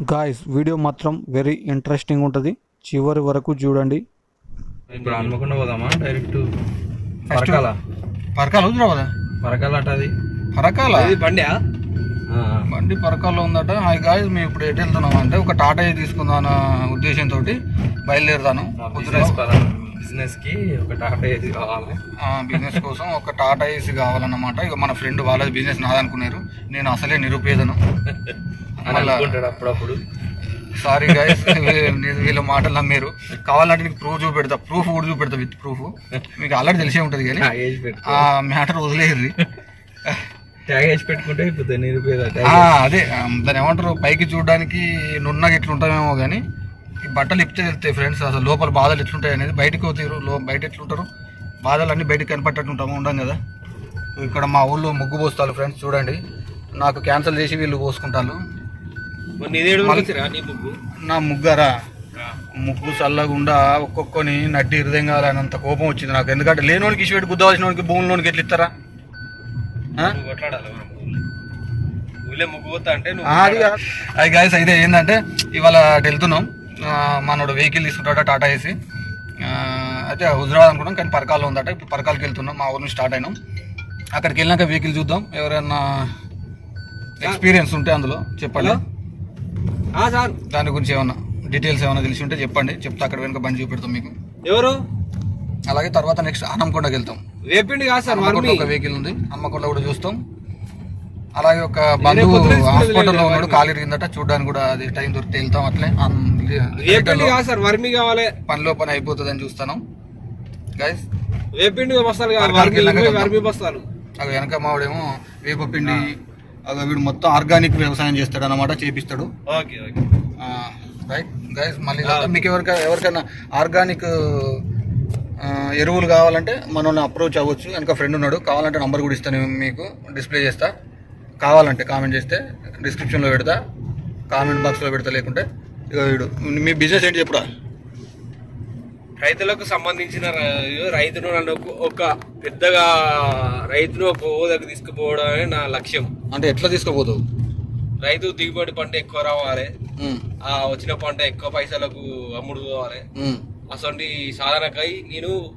Guys video మాత్రం very interesting ఉంటుంది. చివరి వరకు చూడండి. ఇప్పుడు హన్మకొండ పోదామా? డైరెక్ట్ పరకాల. పరకాల పరకాల అట అది. పరకాల? ఇది బండి బండి పరకాల్లో ఉందట. హాయ్ గాయస్ మేము ఇప్పుడు ఎటు వెళ్తున్నాం అంటే ఒక టాటా తీసుకుందాం అన్న ఉద్దేశంతో బయలుదేరుతాను. బిజినెస్ బిజినెస్కి ఒక టాటా ఏసీ కావాలి. బిజినెస్ కోసం ఒక టాటా ఏసీ కావాలన్నమాట. ఇక మన ఫ్రెండ్ వాళ్ళది బిజినెస్ నాదనుకున్నారు నేను అసలే నిరుపేదను. అనుకుంటాడు అప్పుడప్పుడు. సారీ గాయస్ వీళ్ళ మాటలు నమ్మారు. కావాలంటే నీకు ప్రూఫ్ చూపెడతా. ప్రూఫ్ కూడా చూపెడతా విత్ ప్రూఫ్ మీకు ఆల్రెడీ తెలిసే ఉంటుంది కానీ ఆ ఏజ్ పెట్టు ఆ మ్యాటర్ వదిలేరు ట్యాగ్ వేసి పెట్టుకుంటే ఇప్పుడు నిరుపేద ఆ, అదే ఆ, దాన్ని ఏమంటారు పైకి చూడడానికి నున్నగా ఇట్లా ఉంటామేమో కానీ ఈ బట్టలు ఇప్పితే వెళ్తాయి ఫ్రెండ్స్ అసలు లోపల బాధలు ఎట్లుంటాయి అనేది బయటకు పోతారు. లో బయట ఎట్లుంటారు? బాధలు అన్నీ బయటకు కనపట్టట్టు ఉంటాము ఉండం కదా. ఇక్కడ మా ఊళ్ళో ముగ్గు పోస్తారు ఫ్రెండ్స్ చూడండి. నాకు క్యాన్సిల్ చేసి వీళ్ళు వచ్చిరా నీ ముగ్గు? నా ముగ్గారా? ముగ్గు చల్లగుండా ఒక్కొక్కని నడ్డి హృదయం కావాలన్నంత కోపం వచ్చింది నాకు. ఎందుకంటే లేనోనికి ఇచ్చి పెట్టి గుద్దవలసిన వానికి భూమిలోనికి ఎట్లా ఇస్తారా? అది గాయస్ అయితే ఏంటంటే ఇవాళ అటు వెళ్తున్నాం. మనోడు వెహికల్ తీసుకుంటాడ టాటా ఏసీ ఆ, అయితే హుజరాబాద్ అనుకున్నాం కానీ పరకాల్లో ఉందట. ఇప్పుడు పరకాలకి వెళ్తున్నాం మా ఊరు నుంచి స్టార్ట్ అయినాం. అక్కడికి వెళ్ళినాక వెహికల్ చూద్దాం. ఎవరైనా ఎక్స్పీరియన్స్ ఉంటే అందులో చెప్పండి. ఆ సార్. దాని గురించి ఏమన్నా డీటెయిల్స్ ఏమైనా తెలిసి ఉంటే చెప్పండి. చెప్తే అక్కడ వెనుక బండి చూపెడతాం మీకు. ఎవరు? అలాగే తర్వాత నెక్స్ట్ అనంకొండకి వెళ్తాం. వేపిండి కాదు సార్ హన్మకొండలో ఒక వెహికల్ ఉంది. హన్మకొండ కూడా చూస్తాం. అలాగే ఒక బంధువు హాస్పిటల్లో ఉన్నాడు కాలు ఇరిగిందట. చూడడానికి కూడా అది టైం దొరికితే వెళ్తాం అట్లే. అన్- వేపిండి కాదు సార్ వర్మి కావాలి. పనిలో పని అయిపోతుందని చూస్తాను గైస్ బస్తాలు వెళ్ళాక వర్మి బస్తాలు అవి వెనక మావిడేమో వేప పిండి వీడు మొత్తం ఆర్గానిక్ వ్యవసాయం చేస్తాడు అనమాట చేపిస్తాడు. Okay okay. రైట్ గైస్ మళ్ళీ. మీకు ఎవరికైనా ఎవరికైనా ఆర్గానిక్ ఎరువులు కావాలంటే మనల్ని అప్రోచ్ అవ్వచ్చు. వెనక ఫ్రెండ్ ఉన్నాడు. కావాలంటే నంబర్ కూడా ఇస్తాను మీకు. డిస్ప్లే చేస్తా. కావాలంటే కామెంట్ చేస్తే డిస్క్రిప్షన్లో పెడతా. కామెంట్ బాక్స్లో పెడతా లేకుంటే. ఇక వీడు. మీ బిజినెస్ ఏంటి చెప్పురా? రైతులకు సంబంధించిన రైతును నన్ను ఒక- ఒక పెద్దగా రైతును ఒక హోదాకు తీసుకుపోవడమే నా లక్ష్యం. అంటే ఎట్లా తీసుకోపోతావు? రైతు దిగుబడి పంట ఎక్కువ రావాలి. ఆ వచ్చిన పంట ఎక్కువ పైసలకు అమ్ముడు పోవాలి. అసలు సాధనకై నేను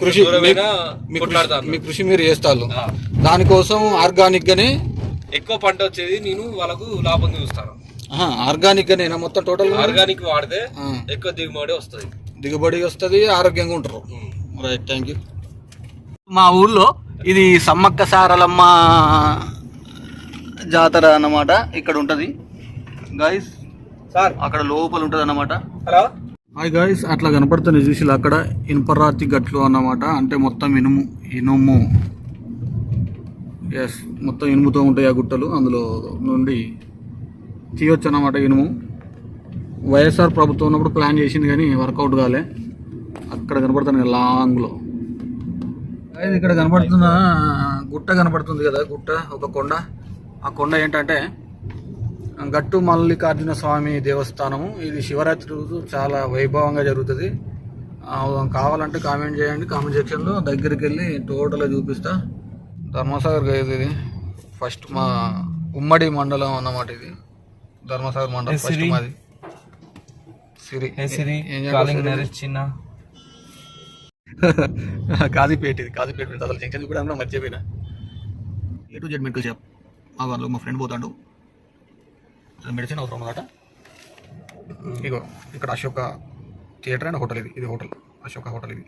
కృషి మీ కృషి- కొట్లాడతాను. మీ కృషి మీరు చేస్తారు. దానికోసం ఆర్గానిక్ గానే ఎక్కువ పంట వచ్చేది నేను వాళ్ళకు లాభం చూస్తాను. ఆర్గానిక్ గానే మొత్తం టోటల్ ఆర్గానిక్ వాడితే ఎక్కువ దిగుబడి వస్తుంది. దిగుబడి వస్తుంది ఆరోగ్యంగా ఉంటారు. రైట్ థ్యాంక్ యూ మా ఊర్లో ఇది సమ్మక్క సారలమ్మ జాతర అన్నమాట ఇక్కడ ఉంటుంది. Guys sir. అక్కడ లోపల ఉంటుంది అన్నమాట. హలో. హాయ్ గాయస్ అట్లా కనపడుతుంది చూసి అక్కడ ఇనుపరాతి గట్లు అన్నమాట. అంటే మొత్తం ఇనుము ఇనుము. ఎస్ మొత్తం ఇనుముతో ఉంటాయి ఆ గుట్టలు. అందులో నుండి తీయొచ్చు అన్నమాట ఇనుము. వైఎస్ఆర్ ప్రభుత్వం ఉన్నప్పుడు ప్లాన్ చేసింది కానీ వర్కౌట్ కాలే. అక్కడ కనపడుతుంది లాంగ్లో ఇక్కడ కనపడుతున్న గుట్ట కనపడుతుంది కదా గుట్ట ఒక కొండ. ఆ కొండ ఏంటంటే గట్టు మల్లికార్జున స్వామి దేవస్థానము. ఇది శివరాత్రి రోజు చాలా వైభవంగా జరుగుతుంది. కావాలంటే కామెంట్ చేయండి కామెంట్ సెక్షన్లో దగ్గరికి వెళ్ళి టోటల్గా చూపిస్తా. ధర్మసాగర్ గైజ్ ఇది. ఫస్ట్ మా ఉమ్మడి మండలం అన్నమాట ఇది. ధర్మసాగర్ మండలం ఫస్ట్ మాది. సిరి. చిన్న. కాజీపేట ఇది కాజీపేట. అసలు జంక్షన్ కూడా మర్చిపోయినా. A to Z medical shop మా వాళ్ళు మా ఫ్రెండ్ పోతాడు. మెడిసిన్ అవసరం అన్నమాట ఇగో ఇక్కడ అశోక థియేటర్ అండ్ హోటల్ ఇది. ఇది హోటల్. అశోక హోటల్ ఇది.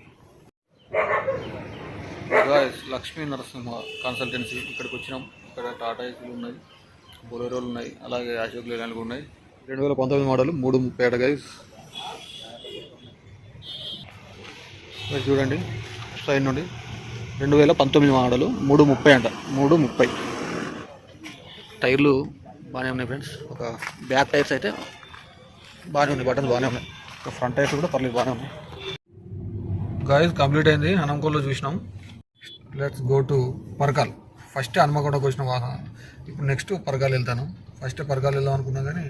లక్ష్మీ నరసింహ కన్సల్టెన్సీ ఇక్కడికి వచ్చినాం. ఇక్కడ టాటా ఏసీలు ఉన్నాయి. బొలెరోలు ఉన్నాయి. అలాగే అశోక్ లేలాండ్లు కూడా ఉన్నాయి. రెండు వేల పంతొమ్మిది మోడల్ మూడు ముప్పై ఏడు గైస్ మీరు చూడండి. సైడ్ నుండి. రెండు వేల పంతొమ్మిది మోడలు మూడు ముప్పై అంట. మూడు ముప్పై. టైర్లు బాగానే ఉన్నాయి ఫ్రెండ్స్. ఒక బ్యాక్ టైర్స్ అయితే బాగానే ఉన్నాయి బటన్స్ బాగానే ఉన్నాయి. ఒక ఫ్రంట్ టైర్స్ కూడా పర్లేదు బాగానే ఉన్నాయి. గాయస్ కంప్లీట్ అయింది. హనంకోల్లో చూసినాం. Let's go to Parakal. First హనుమకొండకు వచ్చిన వాహనం ఇప్పుడు నెక్స్ట్ పరకాల్ వెళ్తాను. ఫస్ట్ పరకాల్ వెళ్దాం అనుకున్నా కానీ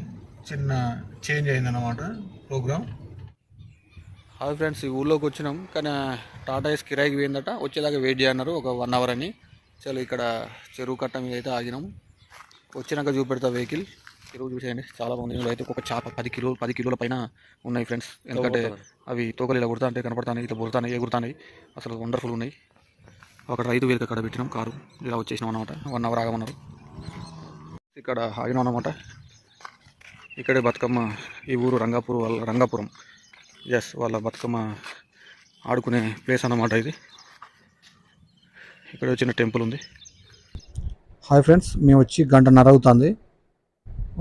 చిన్న చేంజ్ అయిందన్నమాట ప్రోగ్రామ్ హాయ్ ఫ్రెండ్స్ ఈ ఊళ్ళోకి వచ్చినాం. కానీ టాటా ఏస్ కిరాయికి పోయిందట. వచ్చేదాకా వెయిట్ చేయన్నారు. ఒక వన్ అవర్ అని. చలో ఇక్కడ చెరువు కట్ట మీద అయితే ఆగినాం. వచ్చినాక చూపెడతా వెహికల్. ఈరోజు చూసేయండి చాలా బాగుంది. ఇందులో అయితే ఒక చేప పది కిలో పది కిలోల పైన ఉన్నాయి ఫ్రెండ్స్. ఎందుకంటే అవి తోకలు ఇలా కుడతా అంటే కనపడతాయి ఇట్లా బుడతాయి ఎగురుతాయి అసలు వండర్ఫుల్ ఉన్నాయి. ఒక రైతు వేదిక అక్కడ పెట్టినాం కారు. ఇలా వచ్చేసినాం అనమాట వన్ అవర్ ఆగమన్నారు. ఇక్కడ ఆగినాం అనమాట ఇక్కడే బతుకమ్మ ఈ ఊరు రంగాపూర్ వాళ్ళ రంగాపురం. ఎస్ వాళ్ళ బతుకమ్మ ఆడుకునే ప్లేస్ అన్నమాట ఇది. ఇక్కడ చిన్న టెంపుల్ ఉంది. హాయ్ ఫ్రెండ్స్ మేము వచ్చి గంటన్నర అవుతుంది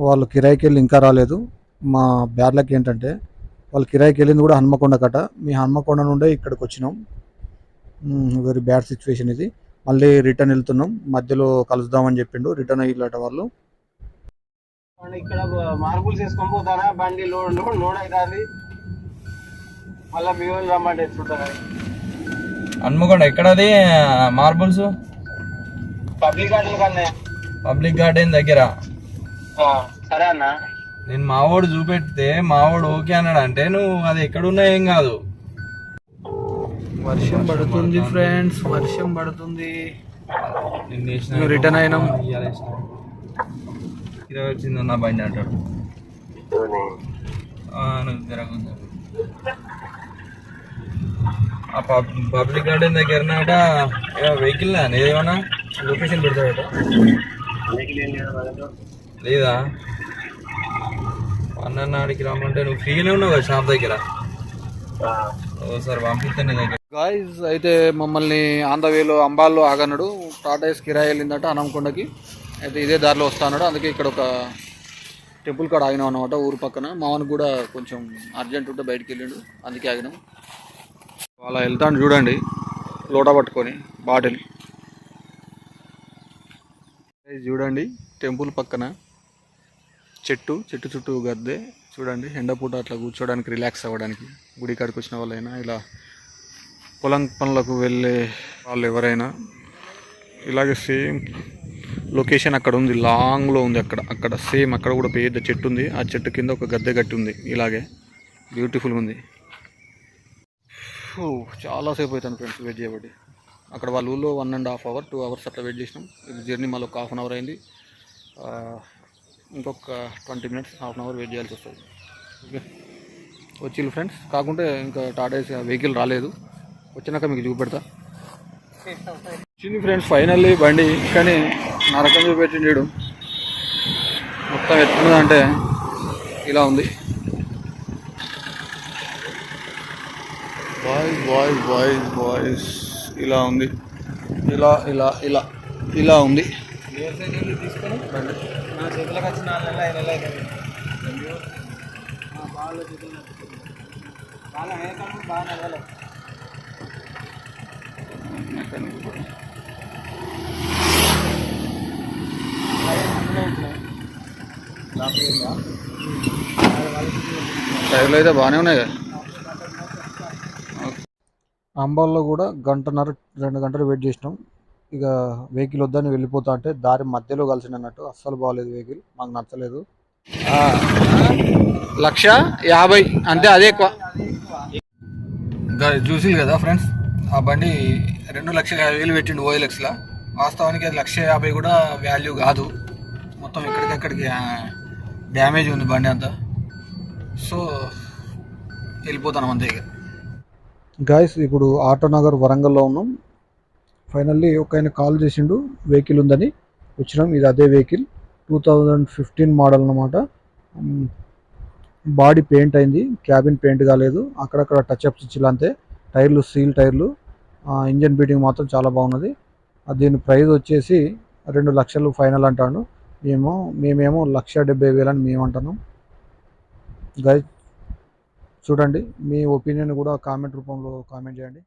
వాళ్ళు కిరాయికి వెళ్ళి ఇంకా రాలేదు. మా బ్యార్లకి ఏంటంటే వాళ్ళు కిరాయికి వెళ్ళింది కూడా హన్మకొండ కట. మీ హన్మకొండ నుండే ఇక్కడికి వచ్చినాం. వెరీ బ్యాడ్ సిచ్యువేషన్ ఇది. మళ్ళీ రిటర్న్ వెళ్తున్నాం. మధ్యలో కలుద్దామని చెప్పిండు. రిటర్న్ అయ్యిల్లట వాళ్ళు. ఇక్కడ మార్బుల్స్ వేసుకొని పోతారా? బండి లోడ్ లోడ్ లోడ్ అవుతుంది. మళ్ళీ మీ వాళ్ళు రమ్మంటే చూడతారా హన్మకొండ ఎక్కడది మార్బుల్స్? పబ్లిక్ గార్డెన్ కన్నా. పబ్లిక్ గార్డెన్ దగ్గర. సరే అన్న. నేను మావోడు చూపెడితే మావోడు ఓకే అన్నాడు అంటే నువ్వు అది ఎక్కడున్నా ఏం కాదు. వర్షం పడుతుంది ఫ్రెండ్స్ వర్షం పడుతుంది. రిటర్న్ అయినాం. ఇరవై వచ్చింది నా బండి అంటాడు. ఆ, పబ్లిక్ గార్డెన్ దగ్గరనాట వెహికల్ ఏమన్నా లొకేషన్ పెడతాడట లేదా? అన్న నాడికి రమ్మంటే నువ్వు ఫ్రీగానే ఉన్నావు కదా షాప్ దగ్గర? ఓసారి పంపిస్తే నీ దగ్గర. గాయస్ అయితే మమ్మల్ని ఆన్ ద వేలో అంబాల్లో ఆగన్నాడు టాటాయిస్ కిరాయి వెళ్ళిందట అనంకొండకి. అయితే ఇదే దారిలో వస్తాడు అందుకే ఇక్కడ ఒక టెంపుల్ కాడ ఆగినాం అనమాట ఊరు పక్కన. మావన్ కూడా కొంచెం అర్జెంట్ ఉంటే బయటికి వెళ్ళిండు. అందుకే ఆగినాం. అలా వెళ్తాను చూడండి. లోటా పట్టుకొని బాటిల్. చూడండి టెంపుల్ పక్కన చెట్టు చెట్టు చుట్టూ గద్దె. చూడండి ఎండపూట అట్లా కూర్చోడానికి రిలాక్స్ అవ్వడానికి. గుడి కాడికి వచ్చిన వాళ్ళైనా ఇలా పొలం పనులకు వెళ్ళే వాళ్ళు ఎవరైనా ఇలాగే సేమ్ లొకేషన్ అక్కడ ఉంది లాంగ్లో ఉంది అక్కడ. అక్కడ సేమ్ అక్కడ కూడా పెద్ద చెట్టు ఉంది. ఆ చెట్టు కింద ఒక గద్దె గట్టి ఉంది ఇలాగే. బ్యూటిఫుల్గా ఉంది. చాలాసేపు అవుతాను ఫ్రెండ్స్ వెయిట్ చేయబట్టి. అక్కడ వాళ్ళ ఊళ్ళో one and half hour two hours అట్లా వెయిట్ చేసినాం. ఇది జర్నీ మళ్ళీ ఒక హాఫ్ అన్ అవర్ అయింది. ఇంకొక twenty minutes half an hour wait చేయాల్సి వస్తుంది. ఓకే వచ్చిల్లు ఫ్రెండ్స్ కాకుంటే ఇంకా టాటాస్ వెహికల్ రాలేదు. వచ్చినాక మీకు చూపెడతా. వచ్చింది ఫ్రెండ్స్ ఫైనల్లీ బండి. కానీ నరకం చూపెట్టిండు మొత్తం ఎట్లుందంటే ఇలా ఉంది. బాయ్స్ బాయ్ బాయ్ బాయ్స్ ఇలా ఉంది. ఇలా ఇలా ఇలా ఇలా ఉంది. టైర్లు అయితే బాగానే ఉన్నాయి కదా? అంబాల్లో కూడా గంటన్నర రెండు గంటలు వెయిట్ చేసినాం. ఇక వెహికల్ వద్దని వెళ్ళిపోతా అంటే దారి మధ్యలో కలిసిన అన్నట్టు అస్సలు బాగాలేదు వెహికల్. మాకు నచ్చలేదు. లక్ష యాభై అంతే అదే ఎక్కువ. చూసింది కదా ఫ్రెండ్స్? ఆ బండి రెండు లక్షల యాభై వేలు పెట్టిండు ఓఎల్ఎక్స్లో వాస్తవానికి అది లక్ష యాభై కూడా వాల్యూ కాదు. మొత్తం ఎక్కడికక్కడికి డ్యామేజ్ ఉంది బండి అంతా. సో వెళ్ళిపోతాను అంతే ఇక. గాయస్ ఇప్పుడు ఆటో నగర్ వరంగల్లో ఉన్నాం. ఫైనల్లీ ఒక ఆయన కాల్ చేసిండు. వెహికల్ ఉందని వచ్చినాం. ఇది అదే vehicle two thousand fifteen model అనమాట బాడీ పెయింట్ అయింది. క్యాబిన్ పెయింట్ కాలేదు అక్కడక్కడ టచ్ అప్స్ ఇచ్చి అంతే టైర్లు సీల్ టైర్లు ఇంజన్ బీటింగ్ మాత్రం చాలా బాగున్నది. దీని ప్రైస్ వచ్చేసి రెండు లక్షలు ఫైనల్ అంటాను మేము మేమేమో లక్ష డెబ్బై వేలు అని మేము అంటున్నాం గైస్ చూడండి మీ ఒపీనియన్ కూడా కామెంట్ రూపంలో కామెంట్ చేయండి.